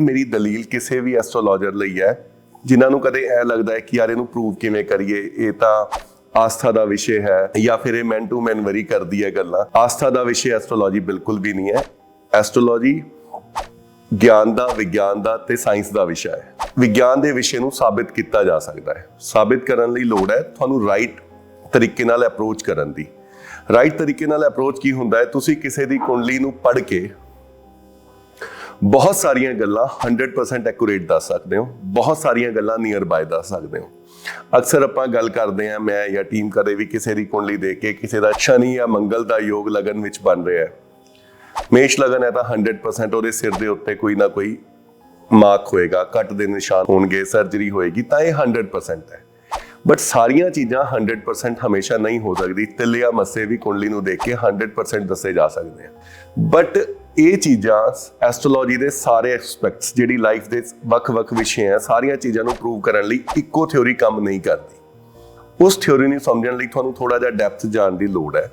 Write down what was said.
ਮੇਰੀ ਦਲੀਲ ਕਿਸੇ ਵੀ ਐਸਟ੍ਰੋਲੋਜਰ ਲਈ ਹੈ, ਜਿਨ੍ਹਾਂ ਨੂੰ ਕਦੇ ਇਹ ਲੱਗਦਾ ਹੈ ਕਿ ਯਾਰ ਇਹਨੂੰ ਪ੍ਰੂਵ ਕਿਵੇਂ ਕਰੀਏ, ਇਹ ਤਾਂ ਆਸਥਾ ਦਾ ਵਿਸ਼ੇ ਹੈ, ਜਾਂ ਫਿਰ ਇਹ ਮੈਨ ਟੂ ਮੈਨ ਵਰੀ ਕਰਦੀ ਹੈ ਗੱਲਾਂ। ਆਸਥਾ ਦਾ ਵਿਸ਼ੇ ਐਸਟ੍ਰੋਲੋਜੀ ਬਿਲਕੁਲ ਵੀ ਨਹੀਂ ਹੈ। ਐਸਟ੍ਰੋਲੋਜੀ ਗਿਆਨ ਦਾ, ਵਿਗਿਆਨ ਦਾ ਤੇ ਸਾਇੰਸ ਦਾ ਵਿਸ਼ਾ ਹੈ। ਵਿਗਿਆਨ ਦੇ ਵਿਸ਼ੇ ਨੂੰ ਸਾਬਿਤ ਕੀਤਾ ਜਾ ਸਕਦਾ ਹੈ। ਸਾਬਿਤ ਕਰਨ ਲਈ ਲੋੜ ਹੈ ਤੁਹਾਨੂੰ ਰਾਈਟ ਤਰੀਕੇ ਨਾਲ ਅਪਰੋਚ ਕਰਨ ਦੀ। ਰਾਈਟ ਤਰੀਕੇ ਨਾਲ ਅਪਰੋਚ ਕੀ ਹੁੰਦਾ ਹੈ? ਤੁਸੀਂ ਕਿਸੇ ਦੀ ਕੁੰਡਲੀ ਨੂੰ ਪੜ੍ਹ ਕੇ ਬਹੁਤ ਸਾਰੀਆਂ ਗੱਲਾਂ 100% ਐਕੂਰੇਟ ਦੱਸ ਸਕਦੇ ਹੋ। ਬਹੁਤ ਸਾਰੀਆਂ ਗੱਲਾਂ ਨੀਅਰ ਬਾਏ ਦੱਸ ਸਕਦੇ ਹੋ। ਅਕਸਰ ਆਪਾਂ ਗੱਲ ਕਰਦੇ ਆ ਮੈਂ ਜਾਂ ਟੀਮ ਕਦੇ ਵੀ ਕਿਸੇ ਦੀ ਕੁੰਡਲੀ ਦੇਖ ਕੇ ਕਿਸੇ ਦਾ ਸ਼ਨੀ ਜਾਂ ਮੰਗਲ ਦਾ ਯੋਗ ਲਗਨ ਵਿੱਚ ਬਣ ਰਿਹਾ ਹੈ। ਮੇਸ਼ ਲਗਨ ਹੈ ਤਾਂ 100% ਉਹਦੇ ਸਿਰ ਦੇ ਉੱਤੇ ਕੋਈ ਨਾ ਕੋਈ ਮਾਰਕ ਹੋਏਗਾ ਕੱਟ ਦੇ ਨਿਸ਼ਾਨ ਹੋਣਗੇ ਸਰਜਰੀ ਹੋਏਗੀ, ਤਾਂ ਇਹ 100% ਹੈ। ਬਟ ਸਾਰੀਆਂ ਚੀਜ਼ਾਂ 100% ਹਮੇਸ਼ਾ ਨਹੀਂ ਹੋ ਸਕਦੀ। ਤਿਲ ਜਾਂ ਮੱਸੇ ਵੀ ਕੁੰਡਲੀ ਨੂੰ ਦੇਖ ਕੇ 100% ਦੱਸੇ ਜਾ ਸਕਦੇ ਆ। ਬਟ ਇਹ ਚੀਜ਼ਾਂ ਐਸਟ੍ਰੋਲੋਜੀ ਦੇ ਸਾਰੇ ਐਸਪੈਕਟਸ ਜਿਹੜੀ ਲਾਈਫ ਦੇ ਵੱਖ-ਵੱਖ ਵਿਸ਼ੇ ਆ, ਸਾਰੀਆਂ ਚੀਜ਼ਾਂ ਨੂੰ ਪ੍ਰੂਵ ਕਰਨ ਲਈ ਇੱਕੋ ਥਿਉਰੀ ਕੰਮ ਨਹੀਂ ਕਰਦੀ। ਉਸ ਥਿਉਰੀ ਨੂੰ ਸਮਝਣ ਲਈ ਤੁਹਾਨੂੰ ਥੋੜਾ ਜਿਹਾ ਡੈਪਥ ਜਾਣ ਦੀ ਲੋੜ ਹੈ।